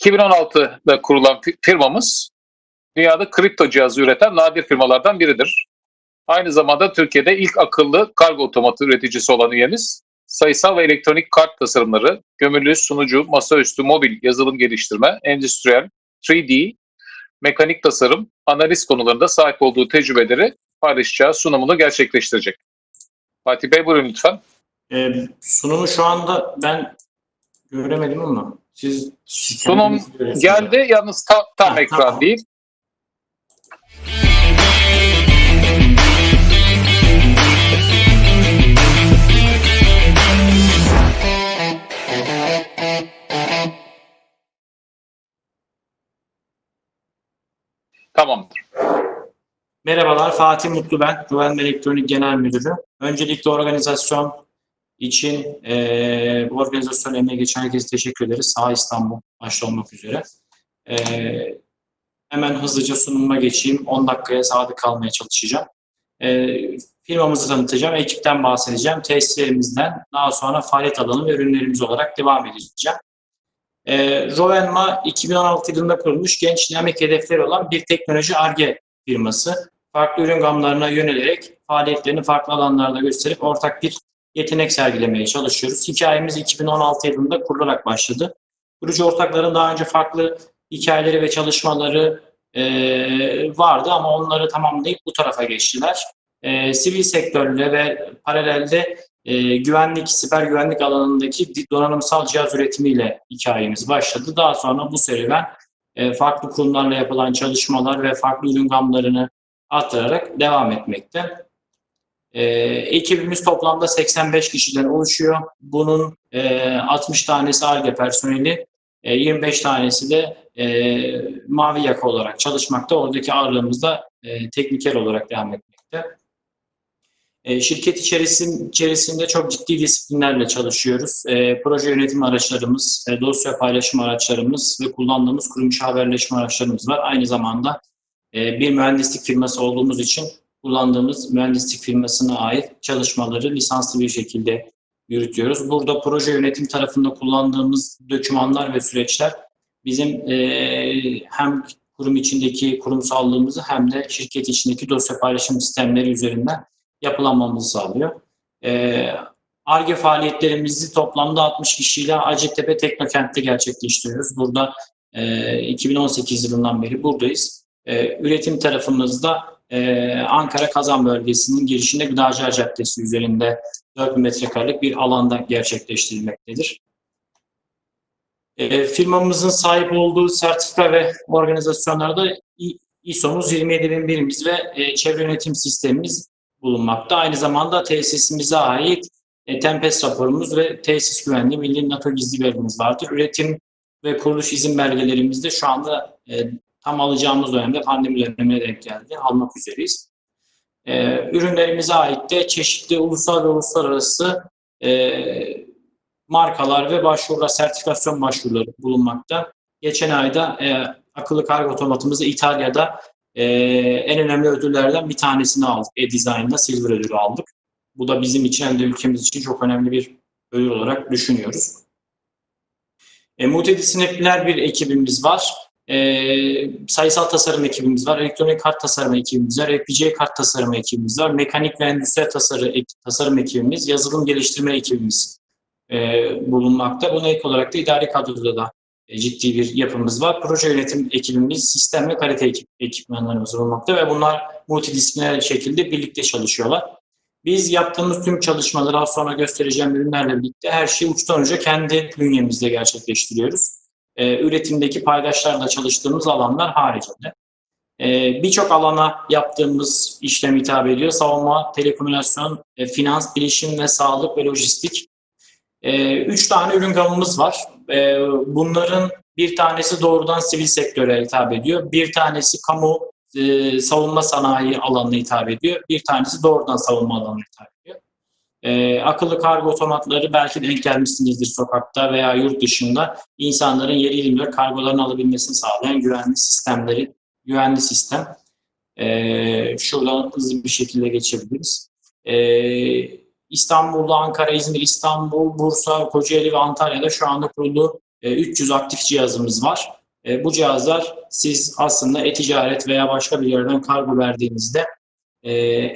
2016'da kurulan fi- firmamız dünyada kripto cihazı üreten nadir firmalardan biridir. Aynı zamanda Türkiye'de ilk akıllı kargo otomatı üreticisi olan üyemiz, sayısal ve elektronik kart tasarımları, gömülü, sunucu, masaüstü, mobil, yazılım geliştirme, endüstriyel, 3D, mekanik tasarım, analiz konularında sahip olduğu tecrübeleri paylaşacağı sunumunu gerçekleştirecek. Fatih Bey buyurun lütfen. Ee, sunumu şu anda ben göremedim ama siz Sunum. Geldi yalnız tam, tam Ha, ekran tamam. değil. Tamamdır. Merhabalar, Fatih Mutlu ben, Güven Elektronik Genel Müdürü. Öncelikle organizasyon için eee bu organizasyon emeği geçen herkese teşekkür ederiz. Sağ İstanbul başta olmak üzere. Eee, hemen hızlıca sunumuma geçeyim. 10 dakikaya sadık kalmaya çalışacağım. Eee firmamızı tanıtacağım, ekipten bahsedeceğim, tesislerimizden, daha sonra faaliyet alanı ve ürünlerimiz olarak devam edeceğim. Eee Rovenma 2016 yılında kurulmuş genç dinamik hedefleri olan bir teknoloji ARGE firması farklı ürün gamlarına yönelerek faaliyetlerini farklı alanlarda gösterip ortak bir yetenek sergilemeye çalışıyoruz. Hikayemiz 2016 yılında kurularak başladı. Kurucu ortakların daha önce farklı hikayeleri ve çalışmaları eee, vardı ama onları tamamlayıp bu tarafa geçtiler. Eee, sivil sektörle ve paralelde eee, güvenlik, siber güvenlik alanındaki donanımsal cihaz üretimiyle hikayemiz başladı. Daha sonra bu serüven e, farklı kurumlarla yapılan çalışmalar ve farklı ürün gamlarını arttırarak devam etmekte. E, ekibimiz toplamda 85 kişiden oluşuyor. Bunun e, 60 tanesi ARGE personeli, e, 25 tanesi de e, mavi yaka olarak çalışmakta. Oradaki ağırlığımız da e, tekniker olarak devam etmekte. E, şirket içerisinde, içerisinde çok ciddi disiplinlerle çalışıyoruz. E, proje yönetim araçlarımız, e, dosya paylaşım araçlarımız ve kullandığımız kurum haberleşme araçlarımız var. Aynı zamanda e, bir mühendislik firması olduğumuz için kullandığımız mühendislik firmasına ait çalışmaları lisanslı bir şekilde yürütüyoruz. Burada proje yönetim tarafında kullandığımız dokümanlar ve süreçler bizim e, hem kurum içindeki kurumsallığımızı hem de şirket içindeki dosya paylaşım sistemleri üzerinden yapılanmamızı sağlıyor. ARGE faaliyetlerimizi toplamda 60 kişiyle Hacettepe Teknokent'te gerçekleştiriyoruz. Burada e, 2018 yılından beri buradayız. E, üretim tarafımızda e, Ankara Kazan bölgesinin girişinde Gıdacılar Caddesi üzerinde 4 metrekarelik bir alanda gerçekleştirilmektedir. E, firmamızın sahip olduğu sertifika ve organizasyonlarda ISO'muz 27001'imiz ve e, çevre yönetim sistemimiz bulunmakta. Aynı zamanda tesisimize ait e, Tempest raporumuz ve tesis güvenliği milli NATO gizli belgemiz vardır. Üretim ve kuruluş izin belgelerimiz de şu anda e, tam alacağımız dönemde pandemi dönemine denk geldi. Almak üzereyiz. E, ürünlerimize ait de çeşitli ulusal ve uluslararası e, markalar ve başvurular, sertifikasyon başvuruları bulunmakta. Geçen ayda e, akıllı kargo otomatımızı İtalya'da ee, en önemli ödüllerden bir tanesini aldık. E-Design'da Silver ödülü aldık. Bu da bizim için hem de ülkemiz için çok önemli bir ödül olarak düşünüyoruz. E, multidisipliner bir ekibimiz var. E, sayısal tasarım ekibimiz var. Elektronik kart tasarım ekibimiz var. FPGA kart tasarım ekibimiz var. Mekanik ve endüstriyel tasarı, ek- tasarım ekibimiz, yazılım geliştirme ekibimiz e, bulunmakta. Buna ek olarak da idari kadroda da e, ciddi bir yapımız var. Proje yönetim ekibimiz, sistem ve kalite ekip, ekipmanlarımız bulunmakta ve bunlar multidisipliner şekilde birlikte çalışıyorlar. Biz yaptığımız tüm çalışmaları az sonra göstereceğim ürünlerle birlikte her şeyi uçtan uca kendi bünyemizde gerçekleştiriyoruz. Ee, üretimdeki paydaşlarla çalıştığımız alanlar haricinde. Ee, Birçok alana yaptığımız işlem hitap ediyor. Savunma, telekomünikasyon, e, finans, bilişim ve sağlık ve lojistik. Ee, üç tane ürün gamımız var. Ee, bunların bir tanesi doğrudan sivil sektöre hitap ediyor. Bir tanesi kamu e, savunma sanayi alanına hitap ediyor. Bir tanesi doğrudan savunma alanına hitap ediyor. Ee, akıllı kargo otomatları belki denk gelmişsinizdir sokakta veya yurt dışında. insanların yeri 24 kargolarını alabilmesini sağlayan güvenli sistemleri, güvenli sistem. Ee, şuradan hızlı bir şekilde geçebiliriz. Ee, İstanbul'da, Ankara, İzmir, İstanbul, Bursa, Kocaeli ve Antalya'da şu anda kurulu e, 300 aktif cihazımız var. E, bu cihazlar siz aslında e-ticaret veya başka bir yerden kargo verdiğinizde e,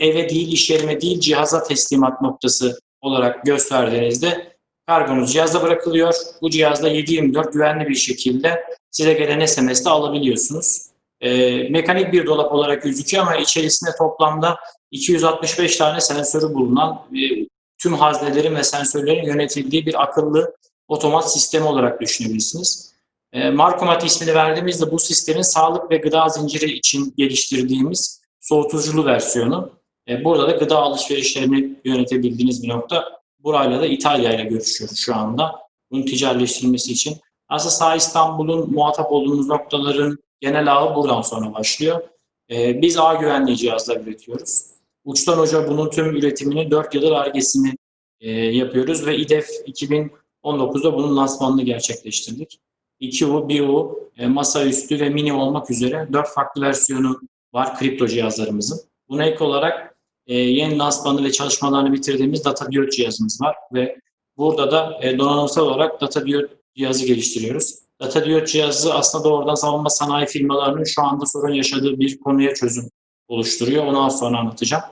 eve değil, iş yerine değil, cihaza teslimat noktası olarak gösterdiğinizde kargonuz cihazda bırakılıyor. Bu cihazda 7/24 güvenli bir şekilde size gelen SMS'de alabiliyorsunuz. E, mekanik bir dolap olarak gözüküyor ama içerisinde toplamda 265 tane sensörü bulunan e, tüm haznelerin ve sensörlerin yönetildiği bir akıllı otomat sistemi olarak düşünebilirsiniz. E, Markomat ismini verdiğimizde bu sistemin sağlık ve gıda zinciri için geliştirdiğimiz soğutuculu versiyonu. E, burada da gıda alışverişlerini yönetebildiğiniz bir nokta. Burayla da İtalya ile görüşüyoruz şu anda. Bunun ticaretleştirilmesi için. Aslında Sağ İstanbul'un muhatap olduğumuz noktaların genel ağı buradan sonra başlıyor. E, biz ağ güvenliği cihazlar üretiyoruz. Uçtan Hoca bunun tüm üretimini 4 yıldır argesini e, yapıyoruz ve İDEF 2019'da bunun lansmanını gerçekleştirdik. 2U, 1U, e, masaüstü ve mini olmak üzere 4 farklı versiyonu var kripto cihazlarımızın. Buna ek olarak e, yeni lansmanı ve çalışmalarını bitirdiğimiz data diyot cihazımız var ve burada da e, donanımsal olarak data diyot cihazı geliştiriyoruz. Data diyot cihazı aslında doğrudan savunma sanayi firmalarının şu anda sorun yaşadığı bir konuya çözüm oluşturuyor. Onu az sonra anlatacağım.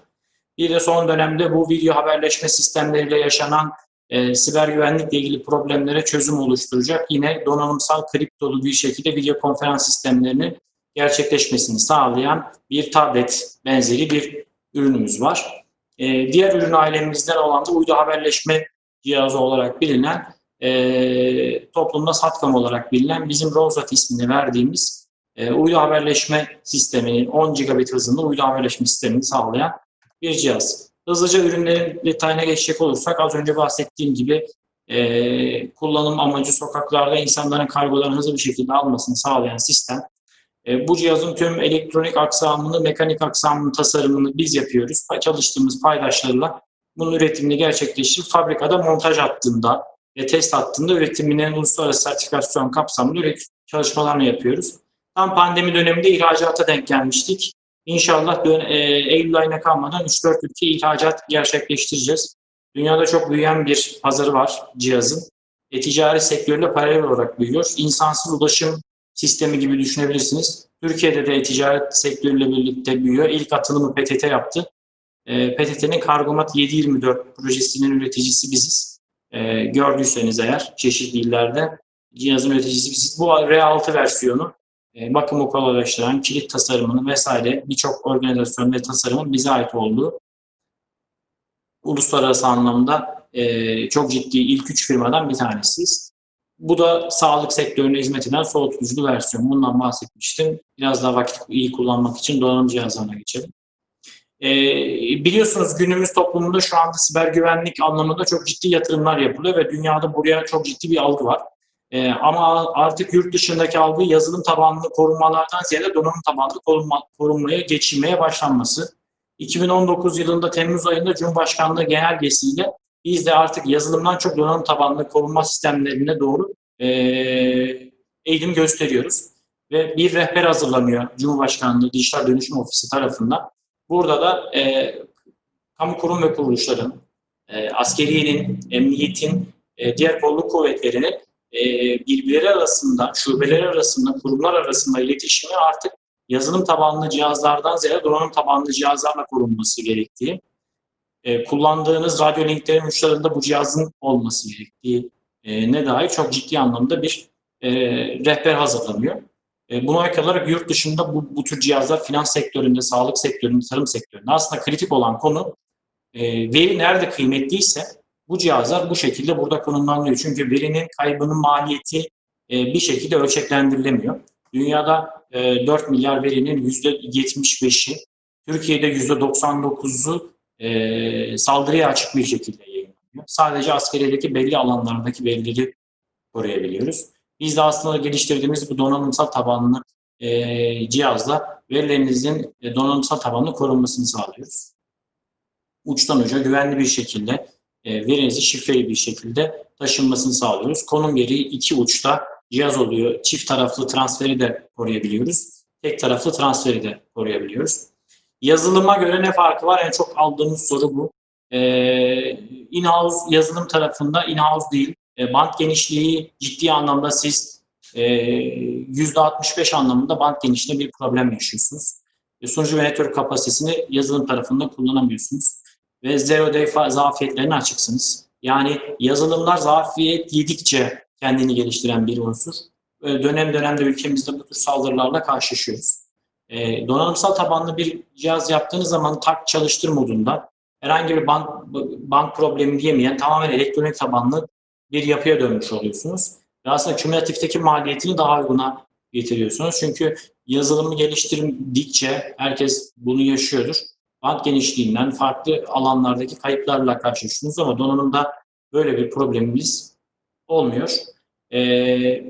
Bir de son dönemde bu video haberleşme sistemleriyle yaşanan e, siber güvenlikle ilgili problemlere çözüm oluşturacak yine donanımsal kriptolu bir şekilde video konferans sistemlerinin gerçekleşmesini sağlayan bir tablet benzeri bir ürünümüz var. E, diğer ürün ailemizden olan da uydu haberleşme cihazı olarak bilinen e, toplumda SATCOM olarak bilinen bizim Rosat ismini verdiğimiz e, uydu haberleşme sistemini 10 gigabit hızında uydu haberleşme sistemini sağlayan bir cihaz. Hızlıca ürünlerin detayına geçecek olursak az önce bahsettiğim gibi e, kullanım amacı sokaklarda insanların kargolarını hızlı bir şekilde almasını sağlayan sistem. E, bu cihazın tüm elektronik aksamını, mekanik aksamını, tasarımını biz yapıyoruz. Çalıştığımız paydaşlarla bunun üretimini gerçekleştirip fabrikada montaj hattında ve test hattında üretiminin uluslararası sertifikasyon kapsamında üretim çalışmalarını yapıyoruz. Tam pandemi döneminde ihracata denk gelmiştik. İnşallah dön- e, Eylül ayına kalmadan 3-4 ülke ihracat gerçekleştireceğiz. Dünyada çok büyüyen bir pazarı var cihazın. E, ticari sektörle paralel olarak büyüyor. İnsansız ulaşım sistemi gibi düşünebilirsiniz. Türkiye'de de ticaret sektörüyle birlikte büyüyor. İlk atılımı PTT yaptı. E, PTT'nin Kargomat 724 projesinin üreticisi biziz. E, gördüyseniz eğer çeşitli illerde cihazın üreticisi biziz. Bu R6 versiyonu e, bakımı kolaylaştıran kilit tasarımını vesaire birçok organizasyon ve tasarımın bize ait olduğu uluslararası anlamda e, çok ciddi ilk üç firmadan bir tanesiyiz. Bu da sağlık sektörüne hizmet eden soğutuculu versiyon. Bundan bahsetmiştim. Biraz daha vakit iyi kullanmak için donanım cihazlarına geçelim. E, biliyorsunuz günümüz toplumunda şu anda siber güvenlik anlamında çok ciddi yatırımlar yapılıyor ve dünyada buraya çok ciddi bir algı var. Ee, ama artık yurt dışındaki algı yazılım tabanlı korunmalardan ziyade donanım tabanlı korunma, korunmaya geçilmeye başlanması. 2019 yılında Temmuz ayında Cumhurbaşkanlığı genelgesiyle biz de artık yazılımdan çok donanım tabanlı korunma sistemlerine doğru e, eğilim gösteriyoruz. Ve bir rehber hazırlanıyor Cumhurbaşkanlığı Dijital Dönüşüm Ofisi tarafından. Burada da e, kamu kurum ve kuruluşların, e, askeriyenin, emniyetin, e, diğer kolluk kuvvetlerinin e, birbirleri arasında, şubeler arasında, kurumlar arasında iletişimi artık yazılım tabanlı cihazlardan ziyade donanım tabanlı cihazlarla korunması gerektiği, e, kullandığınız radyo linklerin uçlarında bu cihazın olması gerektiği ne dair çok ciddi anlamda bir e, rehber hazırlanıyor. E, buna ek olarak yurt dışında bu, bu tür cihazlar finans sektöründe, sağlık sektöründe, tarım sektöründe aslında kritik olan konu e, veri nerede kıymetliyse bu cihazlar bu şekilde burada konumlanıyor. Çünkü verinin kaybının maliyeti e, bir şekilde ölçeklendirilemiyor. Dünyada e, 4 milyar verinin %75'i, Türkiye'de %99'u e, saldırıya açık bir şekilde yayınlanıyor. Sadece askeriyedeki belli alanlardaki verileri koruyabiliyoruz. Biz de aslında geliştirdiğimiz bu donanımsal tabanlı e, cihazla verilerinizin e, donanımsal tabanlı korunmasını sağlıyoruz. Uçtan uca güvenli bir şekilde e, verinizi şifreli bir şekilde taşınmasını sağlıyoruz. Konum yeri iki uçta cihaz oluyor. Çift taraflı transferi de koruyabiliyoruz. Tek taraflı transferi de koruyabiliyoruz. Yazılıma göre ne farkı var? En çok aldığımız soru bu. Ee, in-house yazılım tarafında in-house değil. e, band genişliği ciddi anlamda siz e, %65 anlamında band genişliğinde bir problem yaşıyorsunuz. E, sunucu ve network kapasitesini yazılım tarafında kullanamıyorsunuz. Ve zero day zafiyetlerine açıksınız. Yani yazılımlar zafiyet yedikçe kendini geliştiren bir unsur. E, dönem dönemde ülkemizde bu tür saldırılarla karşılaşıyoruz. E, donanımsal tabanlı bir cihaz yaptığınız zaman tak çalıştır modunda herhangi bir band, band problemi diyemeyen tamamen elektronik tabanlı bir yapıya dönmüş oluyorsunuz. Ve aslında kümülatifteki maliyetini daha uyguna getiriyorsunuz. Çünkü yazılımı geliştirdikçe herkes bunu yaşıyordur. Band genişliğinden farklı alanlardaki kayıplarla karşılaşıyorsunuz ama donanımda böyle bir problemimiz olmuyor. Ee,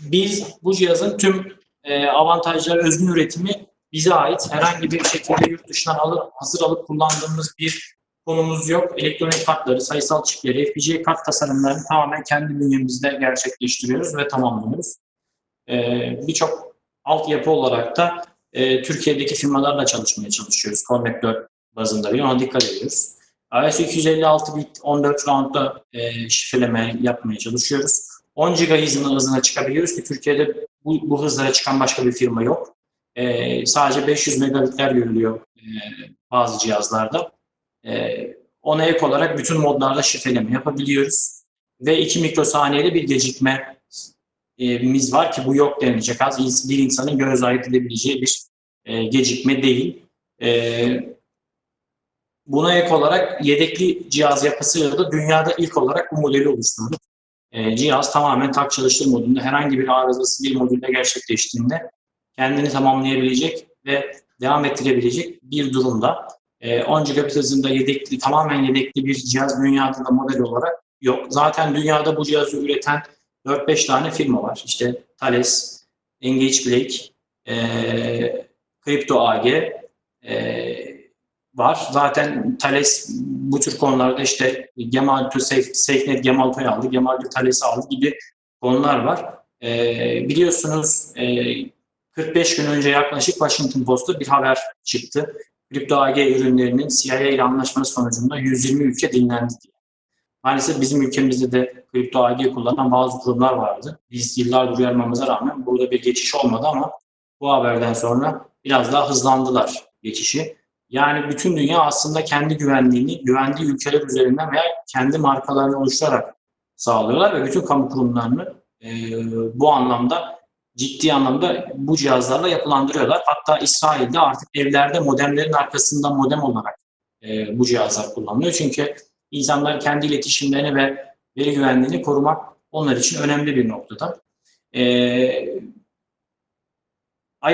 biz bu cihazın tüm e, avantajları, özgün üretimi bize ait. Herhangi bir şekilde yurt dışından alıp, hazır alıp kullandığımız bir konumuz yok. Elektronik kartları, sayısal çipleri, FPGA kart tasarımlarını tamamen kendi bünyemizde gerçekleştiriyoruz ve tamamlıyoruz. Ee, Birçok altyapı olarak da e, Türkiye'deki firmalarla çalışmaya çalışıyoruz. Konnektör bazında bile ona dikkat ediyoruz. iOS 256 bit 14 roundda e, şifreleme yapmaya çalışıyoruz. 10 GB hızına, hızına çıkabiliyoruz ki Türkiye'de bu, bu hızlara çıkan başka bir firma yok. E, sadece 500 megabitler görülüyor e, bazı cihazlarda. E, ona ek olarak bütün modlarda şifreleme yapabiliyoruz. Ve 2 mikrosaniyede bir gecikme e, miz var ki bu yok denilecek az bir insanın göz ayırt edebileceği bir e, gecikme değil. E, buna ek olarak yedekli cihaz yapısıyla da dünyada ilk olarak bu modeli oluşturduk. E, cihaz tamamen tak çalıştır modunda herhangi bir arızası bir modülde gerçekleştiğinde kendini tamamlayabilecek ve devam ettirebilecek bir durumda. E, 10 gigabit hızında yedekli, tamamen yedekli bir cihaz dünyada da model olarak yok. Zaten dünyada bu cihazı üreten 4-5 tane firma var. İşte Thales, Engage Blake, e, Crypto AG e, var. Zaten Thales bu tür konularda işte Gemalto, Safe, SafeNet Gemalto'yu aldı, Gemalto Thales'i aldı gibi konular var. E, biliyorsunuz e, 45 gün önce yaklaşık Washington Post'ta bir haber çıktı. Kripto AG ürünlerinin CIA ile anlaşması sonucunda 120 ülke dinlendi diye. Maalesef bizim ülkemizde de kripto AG kullanan bazı kurumlar vardı. Biz yıllardır uyarmamıza rağmen burada bir geçiş olmadı ama bu haberden sonra biraz daha hızlandılar geçişi. Yani bütün dünya aslında kendi güvenliğini güvendiği ülkeler üzerinden veya kendi markalarını oluşturarak sağlıyorlar ve bütün kamu kurumlarını e, bu anlamda ciddi anlamda bu cihazlarla yapılandırıyorlar. Hatta İsrail'de artık evlerde modemlerin arkasında modem olarak e, bu cihazlar kullanılıyor. Çünkü insanlar kendi iletişimlerini ve veri güvenliğini korumak onlar için önemli bir noktada. Ee,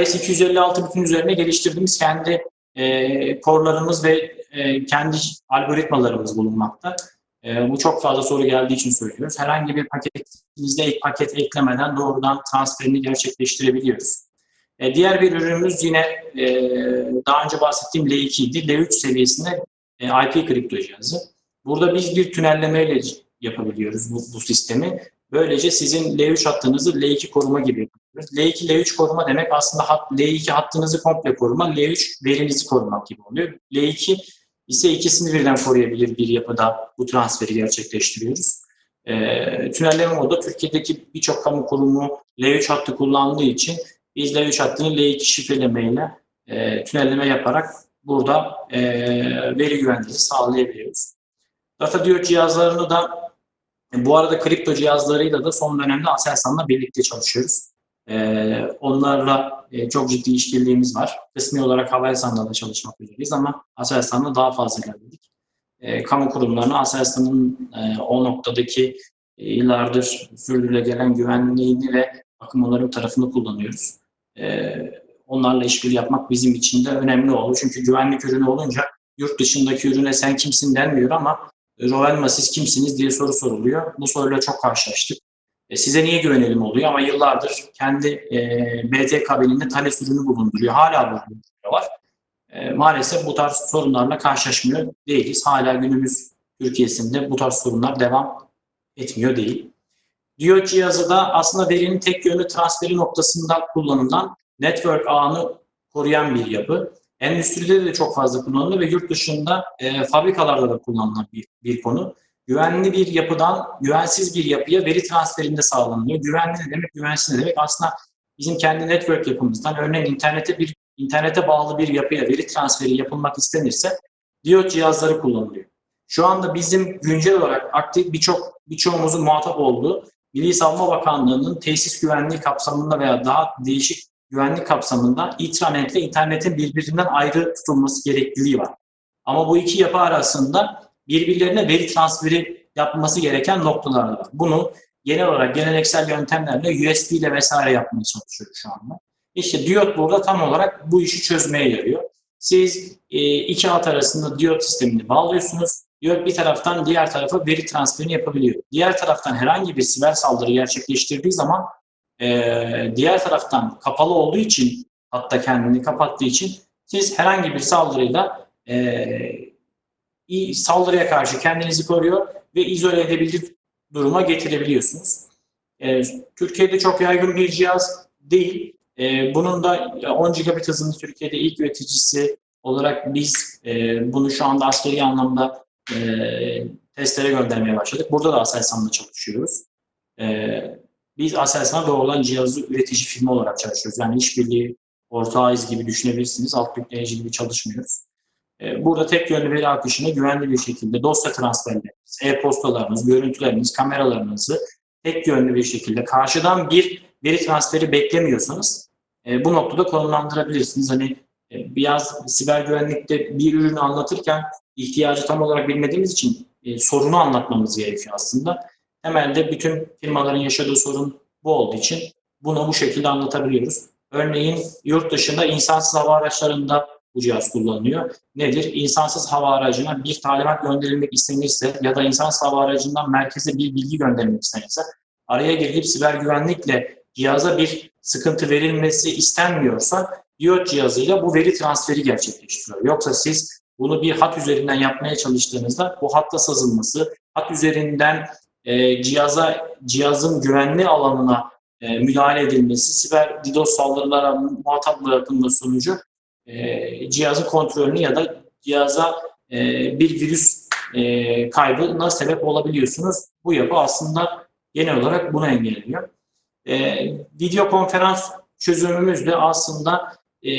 IS 256 bütün üzerine geliştirdiğimiz kendi e, korlarımız ve e, kendi algoritmalarımız bulunmakta. E, bu çok fazla soru geldiği için söylüyoruz. Herhangi bir paketimizde ek paket eklemeden doğrudan transferini gerçekleştirebiliyoruz. E, diğer bir ürünümüz yine e, daha önce bahsettiğim L2 idi. L3 seviyesinde e, IP kripto cihazı. Burada biz bir tünellemeyle yapabiliyoruz bu, bu sistemi. Böylece sizin L3 hattınızı L2 koruma gibi. L2, L3 koruma demek aslında hat, L2 hattınızı komple koruma, L3 verinizi korumak gibi oluyor. L2 ise ikisini birden koruyabilir bir yapıda bu transferi gerçekleştiriyoruz. E, tünelleme modu Türkiye'deki birçok kamu kurumu L3 hattı kullandığı için biz L3 hattını L2 şifrelemeyle e, tünelleme yaparak burada e, veri güvenliği sağlayabiliyoruz. Data Diyor cihazlarını da e, bu arada kripto cihazlarıyla da son dönemde Aselsan'la birlikte çalışıyoruz. E, onlarla e, çok ciddi işbirliğimiz var. Kısmi olarak Havelsan'la da çalışmak üzereyiz ama Aselsan'la daha fazla ilerledik. E, kamu kurumlarına Aselsan'ın e, o noktadaki e, yıllardır sürdürülebilen güvenliğini ve bakım onarım tarafını kullanıyoruz. E, onlarla işbirliği yapmak bizim için de önemli oldu. Çünkü güvenlik ürünü olunca yurt dışındaki ürüne sen kimsin denmiyor ama Rovenma siz kimsiniz diye soru soruluyor. Bu soruyla çok karşılaştık. E, size niye güvenelim oluyor ama yıllardır kendi e, BT kabininde Thales ürünü bulunduruyor. Hala bulunduruyorlar. E, maalesef bu tarz sorunlarla karşılaşmıyor değiliz. Hala günümüz Türkiye'sinde bu tarz sorunlar devam etmiyor değil. Diyot cihazı da aslında verinin tek yönlü transferi noktasında kullanılan network ağını koruyan bir yapı. Endüstride de çok fazla kullanılıyor ve yurt dışında e, fabrikalarda da kullanılan bir, bir konu. Güvenli bir yapıdan güvensiz bir yapıya veri transferinde sağlanıyor. Güvenli ne demek, güvensiz ne demek? Aslında bizim kendi network yapımızdan örneğin internete bir internete bağlı bir yapıya veri transferi yapılmak istenirse diyot cihazları kullanılıyor. Şu anda bizim güncel olarak aktif birçok birçoğumuzun muhatap olduğu Milli Savunma Bakanlığı'nın tesis güvenliği kapsamında veya daha değişik güvenlik kapsamında intranet ve internetin birbirinden ayrı tutulması gerekliliği var. Ama bu iki yapı arasında birbirlerine veri transferi yapması gereken noktalar var. Bunu genel olarak geleneksel yöntemlerle USB ile vesaire yapmaya çalışıyoruz şu anda. İşte diyot burada tam olarak bu işi çözmeye yarıyor. Siz e, iki hat arasında diyot sistemini bağlıyorsunuz. Diyot bir taraftan diğer tarafa veri transferini yapabiliyor. Diğer taraftan herhangi bir siber saldırı gerçekleştirdiği zaman e, diğer taraftan kapalı olduğu için hatta kendini kapattığı için siz herhangi bir saldırıyla e, saldırıya karşı kendinizi koruyor ve izole edebilir duruma getirebiliyorsunuz. E, Türkiye'de çok yaygın bir cihaz değil. E, bunun da 10 gigabit hızında Türkiye'de ilk üreticisi olarak biz e, bunu şu anda askeri anlamda e, testlere göndermeye başladık. Burada da Aselsan'la çalışıyoruz. E, biz Aselsan'a doğrudan cihazı üretici firma olarak çalışıyoruz. Yani işbirliği ortağıyız gibi düşünebilirsiniz. Alt yükleyici gibi çalışmıyoruz. E, Burada tek yönlü veri akışını güvenli bir şekilde dosya transferleriniz, e-postalarınız, görüntüleriniz, kameralarınızı tek yönlü bir şekilde karşıdan bir veri transferi beklemiyorsanız e, bu noktada konumlandırabilirsiniz. Hani e, biraz siber güvenlikte bir ürünü anlatırken ihtiyacı tam olarak bilmediğimiz için sorunu anlatmamız gerekiyor aslında. Temelde bütün firmaların yaşadığı sorun bu olduğu için bunu bu şekilde anlatabiliyoruz. Örneğin yurt dışında insansız hava araçlarında bu cihaz kullanılıyor. Nedir? İnsansız hava aracına bir talimat gönderilmek istenirse ya da insansız hava aracından merkeze bir bilgi gönderilmek istenirse araya girilip siber güvenlikle cihaza bir sıkıntı verilmesi istenmiyorsa diyot cihazıyla bu veri transferi gerçekleştiriyor. Yoksa siz bunu bir hat üzerinden yapmaya çalıştığınızda bu hatta sızılması, hat üzerinden e, cihaza cihazın güvenli alanına e, müdahale edilmesi, siber DDoS saldırılara muhatap bırakılması sonucu e, cihazın kontrolünü ya da cihaza e, bir virüs e, kaybına sebep olabiliyorsunuz. Bu yapı aslında genel olarak bunu engelliyor. E, video konferans çözümümüz de aslında e,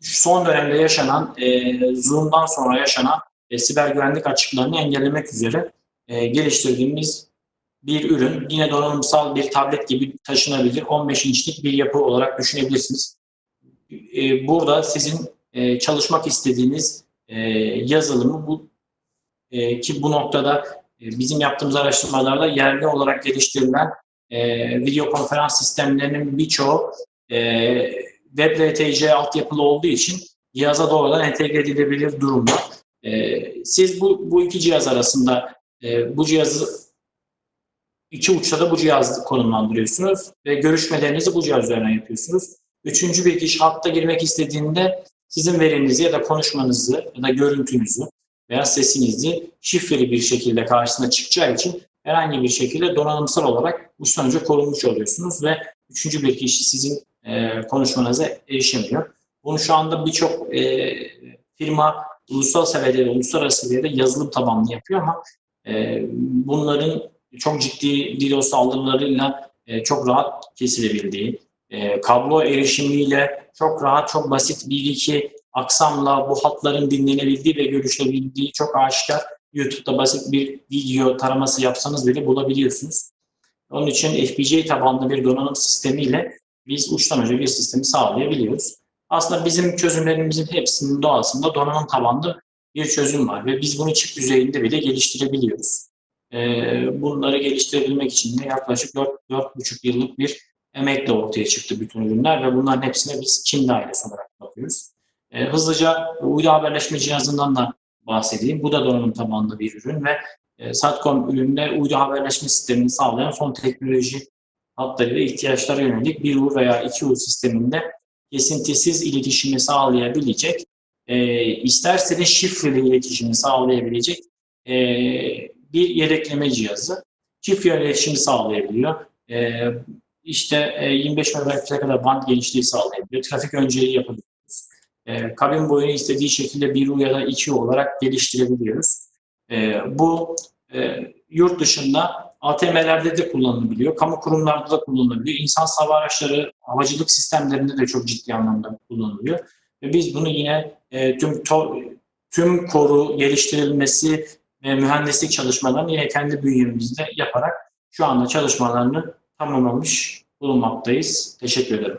son dönemde yaşanan e, Zoom'dan sonra yaşanan e, siber güvenlik açıklarını engellemek üzere e, geliştirdiğimiz bir ürün. Yine donanımsal bir tablet gibi taşınabilir 15 inçlik bir yapı olarak düşünebilirsiniz. E, burada sizin e, çalışmak istediğiniz e, yazılımı bu e, ki bu noktada bizim yaptığımız araştırmalarda yerli olarak geliştirilen video konferans sistemlerinin birçoğu e, WebRTC altyapılı olduğu için cihaza doğrudan entegre edilebilir durumda. Siz bu, bu iki cihaz arasında bu cihazı iki uçta da bu cihazı konumlandırıyorsunuz ve görüşmelerinizi bu cihaz üzerinden yapıyorsunuz. Üçüncü bir kişi hatta girmek istediğinde sizin verinizi ya da konuşmanızı ya da görüntünüzü veya sesinizi şifreli bir şekilde karşısına çıkacağı için herhangi bir şekilde donanımsal olarak bu sonuca korunmuş oluyorsunuz ve üçüncü bir kişi sizin e, konuşmanıza erişemiyor. Bunu şu anda birçok e, firma ulusal seviyede uluslararası seviyede yazılım tabanlı yapıyor ama e, bunların çok ciddi DDoS saldırılarıyla e, çok rahat kesilebildiği, e, kablo erişimiyle çok rahat, çok basit bir iki aksamla bu hatların dinlenebildiği ve görüşebildiği çok aşikar. YouTube'da basit bir video taraması yapsanız bile bulabiliyorsunuz. Onun için FPGA tabanlı bir donanım sistemiyle biz uçtan uca bir sistemi sağlayabiliyoruz. Aslında bizim çözümlerimizin hepsinin doğasında donanım tabanlı bir çözüm var ve biz bunu çip düzeyinde bile geliştirebiliyoruz. Ee, bunları geliştirebilmek için de yaklaşık 4-4,5 yıllık bir emekle ortaya çıktı bütün ürünler ve bunların hepsine biz Çin dairesi olarak bakıyoruz. Ee, hızlıca uydu haberleşme cihazından da bahsedeyim. Bu da donanım tabanlı bir ürün ve e, Satcom ürünler uydu haberleşme sistemini sağlayan son teknoloji hatlarıyla ihtiyaçlara yönelik bir U veya iki U sisteminde kesintisiz iletişimi sağlayabilecek, e, isterse de şifreli iletişimi sağlayabilecek e, bir yedekleme cihazı. Çift yönlü iletişimi sağlayabiliyor. E, işte e, 25 MHz'e kadar band genişliği sağlayabiliyor. Trafik önceliği yapabiliyoruz. e, kabin boyunu istediği şekilde 1 ya da 2 olarak geliştirebiliyoruz. E, bu e, yurt dışında ATM'lerde de kullanılabiliyor, kamu kurumlarda da kullanılabiliyor, insan hava araçları, havacılık sistemlerinde de çok ciddi anlamda kullanılıyor. Ve biz bunu yine e, tüm to- tüm koru geliştirilmesi mühendislik çalışmalarını yine kendi bünyemizde yaparak şu anda çalışmalarını tamamlamış bulunmaktayız. Teşekkür ederim.